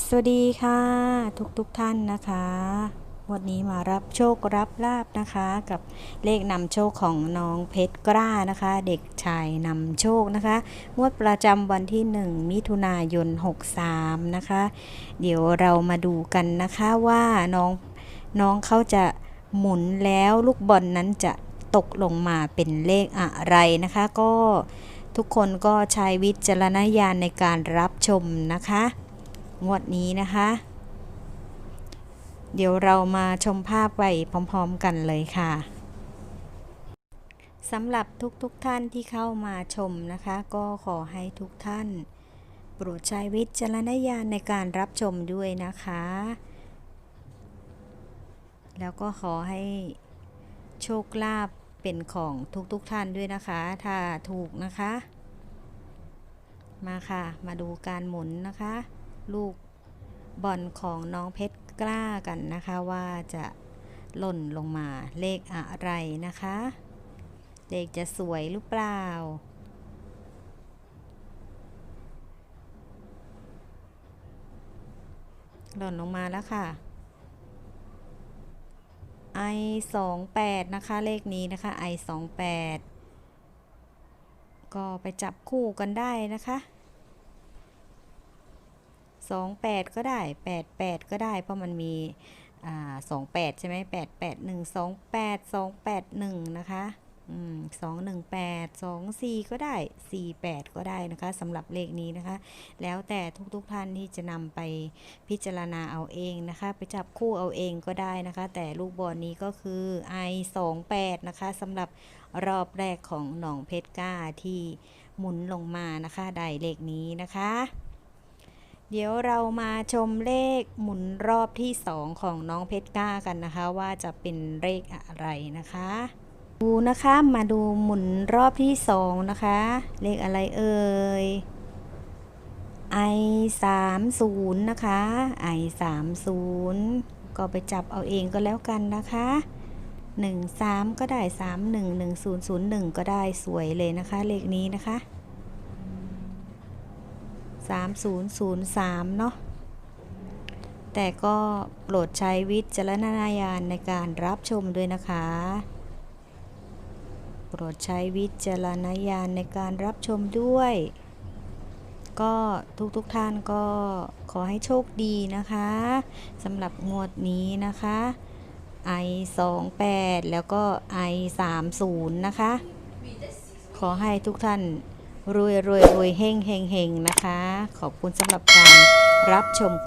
สวัสดีค่ะ ทุกทุกท่านนะคะวันนี้มารับโชครับลาบนะคะ กับเลขนำโชคของน้องเพชรกล้านะคะ เด็กชายนำโชคนะคะงวดประจำวันที่ 1 มิถุนายน 63 นะคะ เดี๋ยวเรามาดูกันนะคะว่าน้องน้องเขาจะหมุนแล้วลูกบอลนนั้นจะตกลงมาเป็นเลขอะไรนะคะ ก็ทุกคนก็ใช้วิจารณญาณในการรับชมนะคะ งวดนี้นะคะ เดี๋ยวเรามาชมภาพไปพร้อมๆกันเลยค่ะสำหรับทุกๆทท่านที่เข้ามาชมนะคะ ก็ขอให้ทุกท่านโปรดใช้วิจารณญาณในการรับชมด้วยนะคะ แล้วก็ขอให้โชคลาภเป็นของทุกๆทท่านด้วยนะคะ ถ้าถูกนะคะ มาค่ะ มาดูการหมุนนะคะ ลูกบอลของน้องเพชรกล้ากันนะคะว่าจะหล่นลงมาเลขอะไรนะคะ เลขจะสวยหรือเปล่า หล่นลงมาแล้วค่ะ i 2 8นะคะ เลขนี้นะคะ i 2 8ก็ไปจับคู่กันได้นะคะ สองแปดก็ได้แปดแปดก็ได้ เพราะมันมีอ่าสองแปดใช่ไหมแปดแปดหนึ่งสองแปดสองแปดหนึ่งนะคะอืมสองหนึ่งแปดสองสี่ก็ได้สี่แปดก็ได้นะคะสำหรับเลขนี้นะคะ แล้วแต่ทุกๆท่านที่จะนำไปพิจารณาเอาเองนะคะ ไปจับคู่เอาเองก็ได้นะคะ แต่ลูกบอลนี้ก็คือ i 2 8นะคะสำหรับรอบแรกของหนองเพชรก้าที่หมุนลงมานะคะ ได้เลขนี้นะคะ เดี๋ยวเรามาชมเลขหมุนรอบที่2ของน้องเพชรก้ากันนะคะ ว่าจะเป็นเลขอะไรนะคะ ดูนะคะมาดูหมุนรอบที่2นะคะ เลขอะไรเอ่ย i 3 0นะคะ i 3 0ก็ไปจับเอาเองก็แล้วกันนะคะ 1 3 ก็ได้ 3 1 1 0 0 1 ก็ได้สวยเลยนะคะ เลขนี้นะคะ 3003 เนาะแต่ก็โปรดใช้วิจารณญาณในการรับชมด้วยนะคะ โปรดใช้วิจารณญาณในการรับชมด้วย ก็ทุกๆทท่านก็ขอให้โชคดีนะคะสำหรับงวดนี้นะคะ i 2 8แล้วก็ i 3 0นะคะ ขอให้ทุกท่าน รวยรวยรวยเฮงเฮงเฮงนะคะ ขอบคุณสำหรับการรับชม